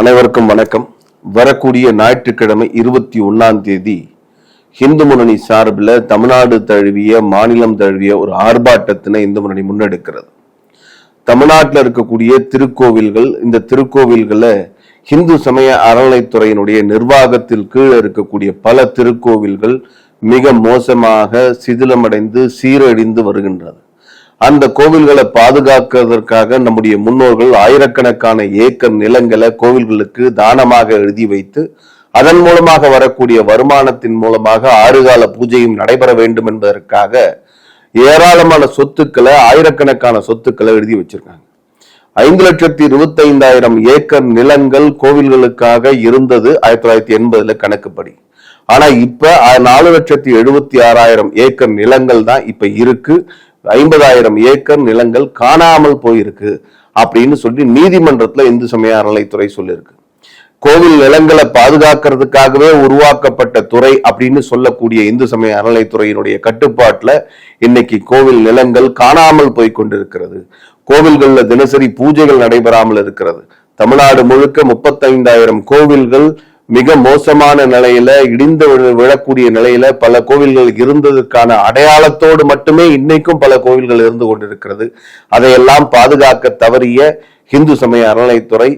அனைவருக்கும் வணக்கம். வரக்கூடிய ஞாயிற்றுக்கிழமை இருபத்தி ஒன்னாம் தேதி இந்து முன்னணி சார்பில் தமிழ்நாடு தழுவிய மாநிலம் தழுவிய ஒரு ஆர்ப்பாட்டத்தினை இந்து முன்னணி முன்னெடுக்கிறது. தமிழ்நாட்டில் இருக்கக்கூடிய திருக்கோவில்கள் இந்த திருக்கோவில்களை இந்து சமய அறநிலைத்துறையினுடைய நிர்வாகத்தில் கீழே இருக்கக்கூடிய பல திருக்கோவில்கள் மிக மோசமாக சிதிலமடைந்து சீரழிந்து வருகின்றது. அந்த கோவில்களை பாதுகாக்கிறதற்காக நம்முடைய முன்னோர்கள் ஆயிரக்கணக்கான ஏக்கர் நிலங்களை கோவில்களுக்கு தானமாக எழுதி வைத்து அதன் மூலமாக வரக்கூடிய வருமானத்தின் மூலமாக ஆறுகால பூஜையும் நடைபெற வேண்டும் என்பதற்காக ஏராளமான சொத்துக்களை ஆயிரக்கணக்கான சொத்துக்களை எழுதி வச்சிருக்காங்க. ஐந்து லட்சத்தி இருபத்தி ஐந்தாயிரம் ஏக்கர் நிலங்கள் கோவில்களுக்காக இருந்தது ஆயிரத்தி தொள்ளாயிரத்தி எண்பதுல கணக்குப்படி. ஆனா இப்ப நாலு லட்சத்தி எழுபத்தி ஆறாயிரம் ஏக்கர் நிலங்கள் தான் இப்ப இருக்கு. ஐம்பதாயிரம் ஏக்கர் நிலங்கள் காணாமல் போயிருக்கு அப்படின்னு சொல்லி நீதிமன்றத்தில் இந்து சமய அறநிலைத்துறை சொல்லியிருக்கு. கோவில் நிலங்களை பாதுகாக்கிறதுக்காகவே உருவாக்கப்பட்ட துறை அப்படின்னு சொல்லக்கூடிய இந்து சமய அறநிலைத்துறையினுடைய கட்டுப்பாட்டுல இன்னைக்கு கோவில் நிலங்கள் காணாமல் போய் கொண்டிருக்கிறது. கோவில்கள்ல தினசரி பூஜைகள் நடைபெறாமல் இருக்கிறது. தமிழ்நாடு முழுக்க முப்பத்தைந்தாயிரம் கோவில்கள் மிக மோசமான நிலையில இடிந்து விழ- விழக்கூடிய நிலையில பல கோவில்கள் இருந்ததற்கான அடையாளத்தோடு மட்டுமே இன்னைக்கும் பல கோவில்கள் இருந்து கொண்டிருக்கிறது. அதையெல்லாம் பாதுகாக்க தவறிய இந்து சமய அறநிலைத்துறை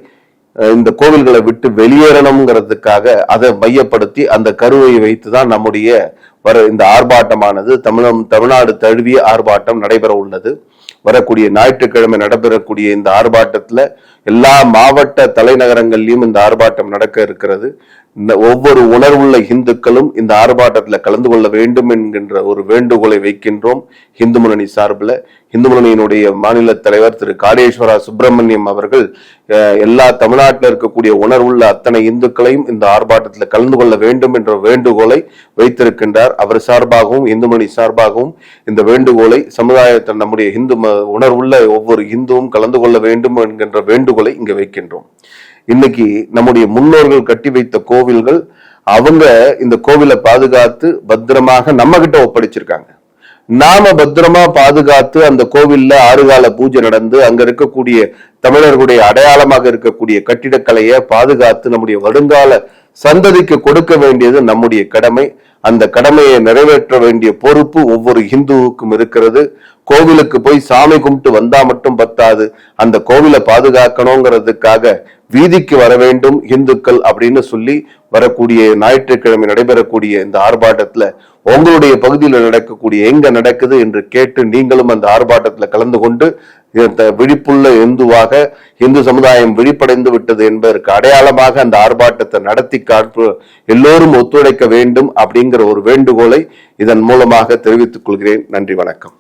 இந்த கோவில்களை விட்டு வெளியேறணுங்கிறதுக்காக அதை மையப்படுத்தி அந்த கருவை வைத்துதான் நம்முடைய வர இந்த ஆர்ப்பாட்டமானது தமிழம் தமிழ்நாடு தழுவிய ஆர்ப்பாட்டம் நடைபெற உள்ளது. வரக்கூடிய ஞாயிற்றுக்கிழமை நடைபெறக்கூடிய இந்த ஆர்ப்பாட்டத்தில் எல்லா மாவட்ட தலைநகரங்கள்லையும் இந்த ஆர்ப்பாட்டம் நடக்க இருக்கிறது. இந்த ஒவ்வொரு உணர்வுள்ள இந்துக்களும் இந்த ஆர்ப்பாட்டத்தில் கலந்து கொள்ள வேண்டும் என்கின்ற ஒரு வேண்டுகோளை வைக்கின்றோம் இந்து முன்னணி சார்பில். இந்து முன்னணியினுடைய மாநில தலைவர் திரு காடேஸ்வரா சுப்பிரமணியம் அவர்கள் எல்லா தமிழ்நாட்டில் இருக்கக்கூடிய உணர்வுள்ள அத்தனை இந்துக்களையும் இந்த ஆர்ப்பாட்டத்தில் கலந்து கொள்ள வேண்டும் என்ற வேண்டுகோளை வைத்திருக்கின்றார். அவர் சார்பாகவும் இந்துமணி சார்பாகவும் இந்த வேண்டுகோளை சமுதாயத்தில் நம்முடைய இந்து ம- உணர்வுள்ள ஒவ்வொரு இந்துவும் கலந்து கொள்ள வேண்டும் என்கின்ற வேண்டுகோளை இங்கே வைக்கின்றோம். இன்னைக்கு நம்முடைய முன்னோர்கள் கட்டி வைத்த கோவில்கள் அவங்க இந்த கோவிலை பாதுகாத்து பத்திரமாக நம்ம கிட்ட ஒப்படைச்சிருக்காங்க. நாம பத்திரமா பாதுகாத்து அந்த கோவில்ல ஆறுகால பூஜை நடந்து அங்க இருக்கக்கூடிய தமிழர்களுடைய அடையாளமாக இருக்கக்கூடிய கட்டிடக்கலையை பாதுகாத்து நம்முடைய வருங்கால சந்ததிக்கு கொடுக்க வேண்டியது நம்முடைய கடமை. அந்த கடமையை நிறைவேற்ற வேண்டிய பொறுப்பு ஒவ்வொரு இந்துவுக்கும் இருக்கிறது. கோவிலுக்கு போய் சாமி கும்பிட்டு வந்தா மட்டும் பத்தாது. அந்த கோவிலை பாதுகாக்கணுங்கிறதுக்காக வீதிக்கு வர வேண்டும் இந்துக்கள் அப்படின்னு சொல்லி வரக்கூடிய ஞாயிற்றுக்கிழமை நடைபெறக்கூடிய இந்த ஆர்ப்பாட்டத்துல உங்களுடைய பகுதியில் நடக்கக்கூடிய எங்க நடக்குது என்று கேட்டு நீங்களும் அந்த ஆர்ப்பாட்டத்துல கலந்து கொண்டு விழிப்புள்ள இந்துவாக இந்து சமுதாயம் விழிப்படைந்து விட்டது என்பதற்கு அடையாளமாக அந்த ஆர்ப்பாட்டத்தை நடத்தி காட்டு எல்லோரும் ஒத்துழைக்க வேண்டும் அப்படிங்கிற ஒரு வேண்டுகோளை இதன் மூலமாக தெரிவித்துக் கொள்கிறேன். நன்றி வணக்கம்.